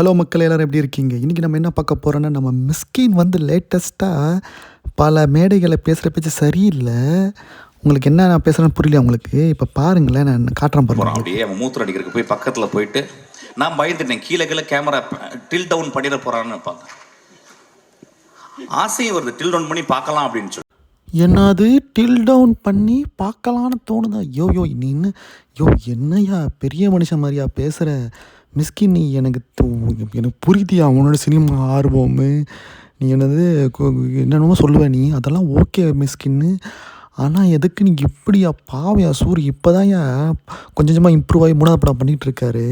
Hello மக்கள் எல்லோரும் எப்படி இருக்கீங்க? இன்றைக்கி நம்ம என்ன பார்க்க போகிறோன்னா நம்ம மிஸ்கின் வந்து லேட்டஸ்ட்டாக பல மேடைகளை பேசுகிற பேச்சு சரியில்லை. உங்களுக்கு என்ன நான் பேசுகிறேன்னு புரியல உங்களுக்கு? இப்போ பாருங்களேன் நான் காட்டுறேன் பாருங்க. அப்படியே அவன் மூத்திரம் அடிக்கிறதுக்கு போய் பக்கத்தில் போயிட்டு நான் பயந்துட்டேன். கீழே கீழே கேமரா டில் டவுன் பண்ணிட போகிறான்னு பார்த்தேன் ஆசையும் வருது டில் டவுன் பண்ணி பார்க்கலாம் அப்படின்னு சொல்லி. என்னது? டில் டவுன் பண்ணி பார்க்கலான்னு தோணுதா? யோ யோ நீ இன்னும் யோ என்னையா? பெரிய மனுஷன் மாதிரியா பேசுகிற மிஸ்கின் நீ எனக்கு தோ- எனக்கு புரியுதியா உன்னோட சினிமா ஆர்வம். நீ என்னது என்னென்னமோ சொல்லுவ நீ அதெல்லாம் ஓகே மிஸ்கின்னு. ஆனால் எதுக்கு நீ இப்படியா பாவையா சூரி இப்போ தான் கொஞ்சம் கொஞ்சமாக இம்ப்ரூவ் ஆகி மூணாவது படம் பண்ணிகிட்டு இருக்காரு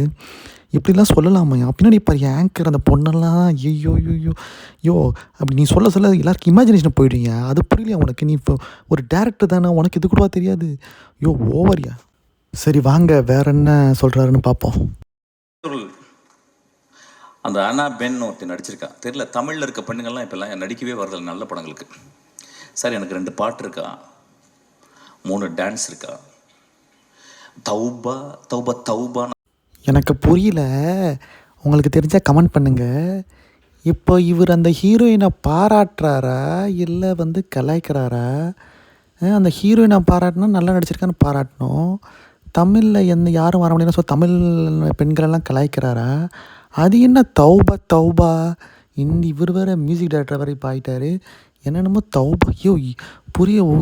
இப்படிலாம் சொல்லலாமா பின்னாடி இப்போ ஏங்கர் அந்த பொண்ணெல்லாம் ஐயோ ஐயோ யோ அப்படி நீ சொல்ல சொல்ல எல்லாருக்கும் இமேஜினேஷன் போயிடுங்க அது புரியலையா உனக்கு? நீ இப்போ ஒரு டேரக்டர் தானே உனக்கு இது கூடவா தெரியாது? யோ ஓவரியா சரி வாங்க வேற என்ன சொல்கிறாருன்னு பார்ப்போம் ஒரு அந்த அனா பென் ஒருத்தி நடிச்சிருக்கா. தெரியல தமிழில் இருக்க பெண்ணுங்கள்லாம் இப்போல்லாம் நடிக்கவே வரதில்லை நல்ல படங்களுக்கு. சார் எனக்கு ரெண்டு பாட்டு இருக்கா? மூணு டான்ஸ் இருக்கா? தௌபா தௌபா தௌபா. எனக்கு புரியல. உங்களுக்கு தெரிஞ்சால் கமெண்ட் பண்ணுங்க. இப்போ இவர் அந்த ஹீரோயினை பாராட்டுறாரா? இல்லை வந்து கலாய்க்கிறாரா? அந்த ஹீரோயினை பாராட்டினா நல்லா நடிச்சிருக்கான்னு பாராட்டணும். தமிழில் எந்த யாரும் வர முடியல ஸோ தமிழ் பெண்களெல்லாம் கலாய்க்கிறாரா? அது என்ன தௌபா தௌபா? இந்த இவர் வேற மியூசிக் டைரக்டர் வேறு இப்போ ஆகிட்டார் என்னென்னமோ தௌபா? ஐயோ புரிய ஓ,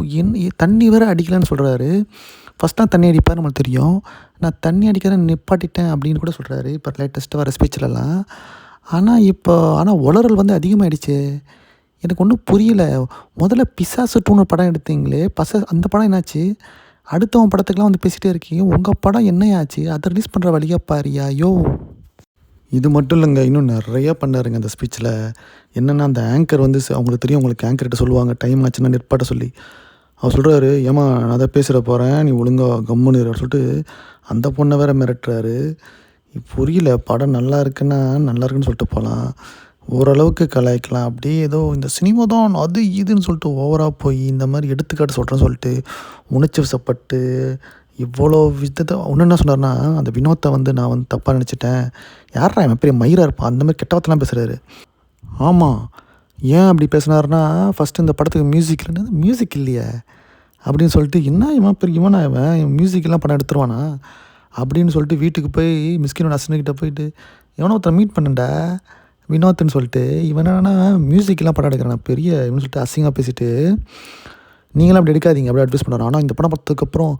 தண்ணி வேற அடிக்கலன்னு சொல்கிறாரு ஃபஸ்ட்டாக தண்ணி அடிப்பார் நம்மளுக்கு தெரியும். நான் தண்ணி அடிக்கிறேன் நிப்பாட்டிட்டேன் அப்படின்னு கூட சொல்கிறாரு இப்போ லேட்டஸ்ட்டாக வர ஸ்பீச்சிலலாம் ஆனால் இப்போ ஆனால் உளறல் வந்து அதிகமாகிடுச்சு எனக்கு ஒன்றும் புரியலை. முதல்ல பிசாசு டூன்னு படம் எடுத்தீங்களே பச அந்த படம் என்னாச்சு? அடுத்தவன் படத்துக்கெலாம் வந்து பேசிகிட்டே இருக்கீங்க. உங்கள் படம் என்னையாச்சு? அதை ரிலீஸ் பண்ணுற வழியாக பாரியா. யோ. இது மட்டும் இல்லைங்க. இன்னும் நிறையா பண்ணாருங்க அந்த ஸ்பீச்சில் என்னென்னா அந்த ஆங்கர் வந்து அவங்களுக்கு தெரியும். உங்களுக்கு ஆங்கர்கிட்ட சொல்லுவாங்க. டைம் ஆச்சுன்னா நிற்பாட்ட சொல்லி. அவர் சொல்கிறாரு ஏமா நான் அதை பேசுகிற போகிறேன் நீ ஒழுங்கா கம்முன்னு சொல்லிட்டு அந்த பொண்ணை வேற மிரட்டுறாரு. புரியல. படம் நல்லா இருக்குன்னா நல்லா இருக்குன்னு சொல்லிட்டு போகலாம் ஓரளவுக்கு கலாய்க்கலாம். அப்படியே ஏதோ இந்த சினிமா தான் அது இதுன்னு சொல்லிட்டு ஓவராக போய் இந்த மாதிரி எடுத்துக்காட்டு சொல்கிறேன்னு சொல்லிட்டு உணர்ச்சி வசப்பட்டு இவ்வளோ விதத்தை ஒன்று என்ன சொன்னார்னா அந்த வினோத்தை வந்து நான் வந்து தப்பாக நினச்சிட்டேன். யாரா இவன் பெரிய மயிரா இருப்பான்? அந்த மாதிரி கெட்டவத்தெல்லாம் பேசுகிறாரு ஆமாம் ஏன் அப்படி பேசுனாருன்னா ஃபஸ்ட்டு இந்த படத்துக்கு மியூசிக் இல்லைன்னா மியூசிக் இல்லையே. அப்படின்னு சொல்லிட்டு என்ன இவன் பெரிய இவனா இவன்? இவன் மியூசிக்கெல்லாம் படம் எடுத்துருவானா? அப்படின்னு சொல்லிட்டு வீட்டுக்கு போய் மிஸ்கினோட அசனுக்கிட்ட போயிட்டு எவனோ ஒருத்தர் மீட் பண்ணுண்டா? வினோத்னு சொல்லிட்டு இவன் என்னன்னா மியூசிக்கெல்லாம் படம் எடுக்கிறான் பெரிய இவனு சொல்லிட்டு அசிங்கம் பேசிட்டு நீங்களும் அப்படி எடுக்காதீங்க அப்படி அட்வைஸ் பண்ணுறான் ஆனால் இந்த படம் பார்த்ததுக்கப்புறம்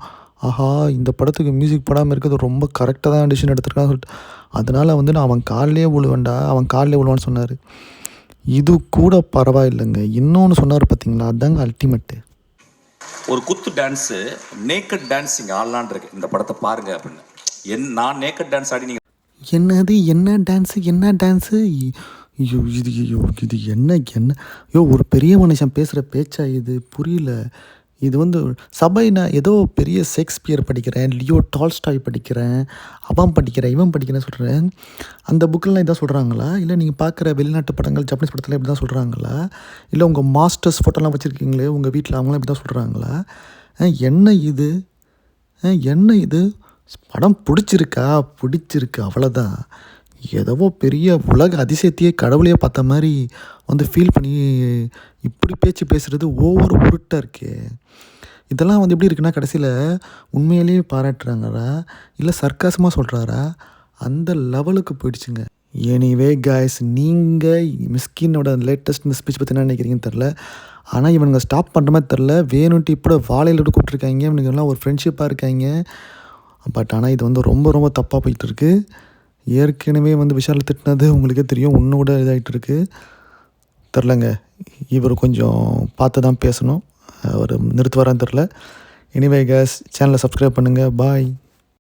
ஆஹா இந்த படத்துக்கு மியூசிக் படாமல் இருக்கிறது ரொம்ப கரெக்டாக தான் டிசிஷன் எடுத்திருக்கான்னு சொல்லிட்டு அதனால் வந்து நான் அவன் காலிலே விழுவேண்டா அவன் காலிலே விழுவான்னு சொன்னார். இது கூட பரவாயில்லைங்க. இன்னொன்று சொன்னார் பார்த்தீங்களா அதாங்க அல்டிமேட்டு ஒரு குத்து டான்ஸு நேக்கட் டான்ஸ் இங்கே ஆடலான் இருக்கு. இந்த படத்தை பாருங்க அப்படின்னு. என் நான் நேக்கட் டான்ஸ் ஆடி நீங்கள் என்னது என்ன டான்ஸு என்ன டான்ஸு ஐயோ இது ஐயோ இது என்ன என்ன? ஐயோ ஒரு பெரிய மனுஷன் பேசுகிற பேச்சா இது? புரியல. இது வந்து சபை நான் ஏதோ பெரிய ஷேக்ஸ்பியர் படிக்கிறேன் லியோ டால்ஸ்டாய் படிக்கிறேன் அவன் படிக்கிறேன் இவன் படிக்கிறேன் சொல்கிறேன் அந்த புக்கெல்லாம் இதான் சொல்கிறாங்களா இல்லை நீங்கள் பார்க்குற வெளிநாட்டு படங்கள் ஜப்பனீஸ் படத்தில் இப்படி தான் சொல்கிறாங்களா இல்லை உங்கள் மாஸ்டர்ஸ் ஃபோட்டோலாம் வச்சுருக்கீங்களே உங்கள் வீட்டில் அவங்களாம் இப்படி தான் சொல்கிறாங்களா என்ன இது? என்ன இது? படம் பிடிச்சிருக்கா? பிடிச்சிருக்கு. அவ்வளோதான் ஏதோ பெரிய உலக அதிசயத்தையே கடவுளையே பார்த்த மாதிரி வந்து ஃபீல் பண்ணி இப்படி பேச்சு பேசுகிறது ஒவ்வொரு உருட்டாக இருக்கே. இதெல்லாம் வந்து எப்படி இருக்குன்னா கடைசியில் உண்மையிலேயே பாராட்டுறாங்களா இல்லை சர்க்காசமாக சொல்கிறாரா அந்த லெவலுக்கு போயிடுச்சுங்க. எனிவே காய்ஸ் நீங்கள் மிஸ்கினோட லேட்டஸ்ட் இந்த ஸ்பீச் பற்றி என்ன நினைக்கிறீங்கன்னு தெரில ஆனால் இவனுங்க ஸ்டாப் பண்ணுற மாதிரி தெரில வேணுன்ட்டு இப்போ வாழையில் விட்டு கூப்பிட்ருக்காங்க இவனுங்கெல்லாம் ஒரு ஃப்ரெண்ட்ஷிப்பாக இருக்காங்க. பட் ஆனால் இது வந்து ரொம்ப ரொம்ப தப்பாக போயிட்டு இருக்கு ஏற்கனவே வந்து விஷால் திட்டினது உங்களுக்கே தெரியும். உன்னோட இதாகிட்டு இருக்கு தெரிலங்க. இவர் கொஞ்சம் பார்த்து தான் பேசணும். அவர் நிறுத்துவாரான்னு தெரில. எனிவே கேஸ் சேனலை சப்ஸ்கிரைப் பண்ணுங்கள் பாய்